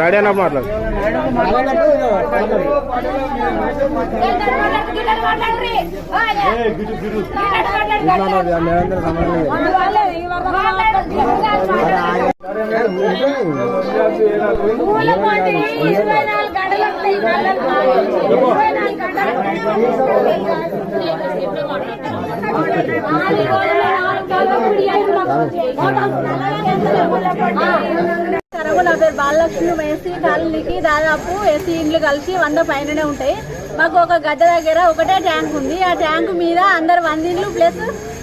Ready అన్నప్పుడు మాట్లాడు. ఇరవై నాలుగు గంటలు వస్తాయి ఇరవై బాలలక్ష్మి ఎస్సీ కాలనీకి దాదాపు ఏసీ ఇండ్లు కలిసి వంద పైననే ఉంటాయి. మాకు ఒక గడ్డ దగ్గర ఒకటే ట్యాంక్ ఉంది. ఆ ట్యాంక్ మీద అందరు వంద ఇండ్లు ప్లస్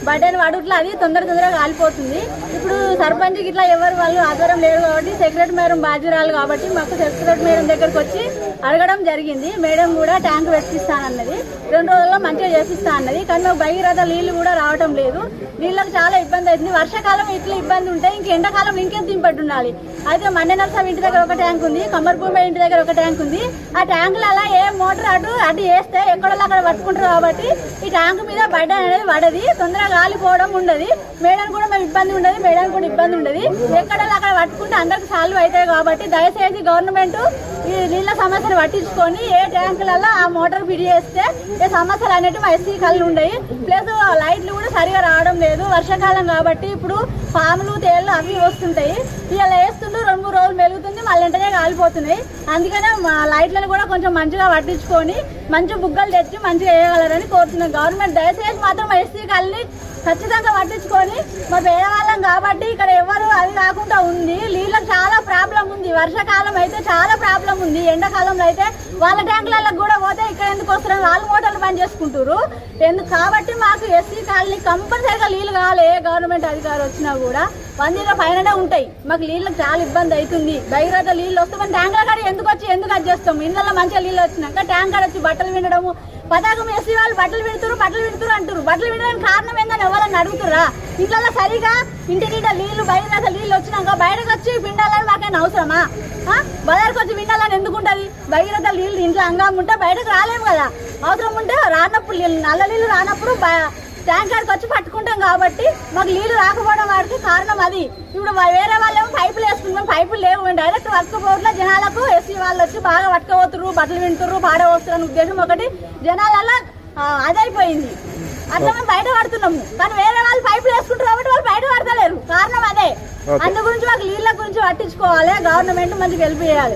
బడ్డెన్ వాడుట్లా అది తొందర తొందరగా కాలిపోతుంది. ఇప్పుడు సర్పంచ్ ఇట్లా ఎవరు వాళ్ళు ఆధారం లేరు కాబట్టి సెక్రటరీ మేడం బాధ్యురాలు కాబట్టి మాకు సెక్రటరీ మేడం దగ్గరకు వచ్చి అడగడం జరిగింది. మేడం కూడా ట్యాంక్ పెట్టిస్తానన్నది. రెండు రోజుల్లో మంచిగా చేపిస్తా అన్నది కానీ మాకు భగీరథ నీళ్ళు కూడా రావటం లేదు. నీళ్ళకి చాలా ఇబ్బంది అవుతుంది. వర్షాకాలం ఇట్లా ఇబ్బంది ఉంటే ఇంక ఎండాకాలం ఇంకేం దింపట్టు ఉండాలి. అయితే మన్నె నరస ఇంటి దగ్గర ఒక ట్యాంక్ ఉంది. కమ్మర్భూమి ఇంటి దగ్గర ఒక ట్యాంక్ ఉంది. ఆ ట్యాంకులలో ఏ మోటార్ అటు అటు వేస్తే ఎక్కడో అక్కడ పట్టుకుంటారు కాబట్టి ఈ ట్యాంక్ మీద బడ్డ అనేది పడది. తొందరగా కాలిపోవడం ఉండదు. మేడం కూడా మేము ఇబ్బంది ఉండదు మేడం కూడా ఇబ్బంది ఉండదు. ఎక్కడ అక్కడ పట్టుకుంటే అందరికి సాల్వ్ అవుతాయి కాబట్టి దయచేసి గవర్నమెంట్ ఈ నీళ్ళ సమస్యను పట్టించుకొని ఏ ట్యాంకులలో ఆ మోటార్ ఫిట్ చేస్తే ఏ సమస్యలు అనేటివి మా కళ్ళు ఉండవు ప్లస్ లైట్లు కూడా సరిగా రావడం లేదు. వర్షాకాలం కాబట్టి ఇప్పుడు పాములు తేళ్ళు అవి వస్తుంటాయి. ఇలా వేస్తుంటే రెండు మూడు రోజులు మెలుగుతుంది మళ్ళీ వెంటనే కాలిపోతున్నాయి. అందుకనే మా లైట్లను కూడా కొంచెం మంచిగా పట్టించుకొని మంచి బుగ్గలు తెచ్చి మంచిగా వేయగలరని కోరుతున్నాం. గవర్నమెంట్ దయచేసి మాత్రం ఎస్సీ కళ్ళని ఖచ్చితంగా పట్టించుకొని మా పేదవాళ్ళం కాబట్టి ఇక్కడ ఎవరు అది కాకుండా ఉంది. నీళ్ళకి చాలా ప్రాబ్లం ఉంది. వర్షాకాలం అయితే చాలా ప్రాబ్లం ఉంది. ఎండాకాలంలో అయితే వాళ్ళ ట్యాంకులలో కూడా పోతే ఇక్కడ ఎందుకు వస్తున్నారు వాళ్ళు మోటార్లు పని చేసుకుంటారు ఎందుకు కాబట్టి మాకు ఎస్సీ కాలనీ కంపల్సరీగా నీళ్ళు కావాలి. ఏ గవర్నమెంట్ అధికారి వచ్చినా కూడా వందల పైననే ఉంటాయి. మాకు నీళ్ళకి చాలా ఇబ్బంది అవుతుంది. బయట నీళ్ళు వస్తే మన ట్యాంకర్ కాడ ఎందుకు వచ్చి ఎందుకు అది చేస్తాం? ఇళ్ళలో మంచిగా నీళ్ళు వచ్చినాక ట్యాంకర్ వచ్చి బట్టలు వినడము. పతాకం ఎస్సీ వాళ్ళు బట్టలు పెడుతురు బట్టలు పెడుతురు అంటారు బట్టలు వినడానికి కారణం ఏందని ఎవరన్నా అడుగుతురా ఇంట్లో సరిగా ఇంటి నిండా నీళ్ళు బయట నీళ్ళు వచ్చినాక బయటకు వచ్చి పిండాలని మాకైనా అవసరమా? బజార్కి వచ్చి పిండాలని ఎందుకు ఉంటుంది భగీరథ నీళ్ళు ఇంట్లో అంగం ఉంటే బయటకు రాలేము కదా. అవసరం ఉంటే రానప్పుడు నీళ్ళు నల్ల నీళ్ళు రానప్పుడు ట్యాంకర్కి వచ్చి పట్టుకుంటాం కాబట్టి మాకు నీళ్ళు రాకపోవడం వాడికి కారణం అది. ఇప్పుడు వేరే వేరే వాళ్ళేమో పైపులు వేసుకుంటాం పైపులు లేవు డైరెక్ట్ వర్కపోవట్లో జనాలకు ఎస్సీ వాళ్ళు వచ్చి బాగా పట్టుకోపోతురు బట్టలు వింటుర్రు పాడవస్తున్నారు అనే ఉద్దేశం ఒకటి జనాలలో అదైపోయింది. అట్లా మేము బయట పడుతున్నాము కానీ వేరే వాళ్ళు పైపులు వేసుకుంటారు కాబట్టి వాళ్ళు బయట పడతలేరు కారణం అదే. అందు గురించి మాకు నీళ్ళ గురించి పట్టించుకోవాలి. గవర్నమెంట్ మంచిగా హెల్ప్ చేయాలి.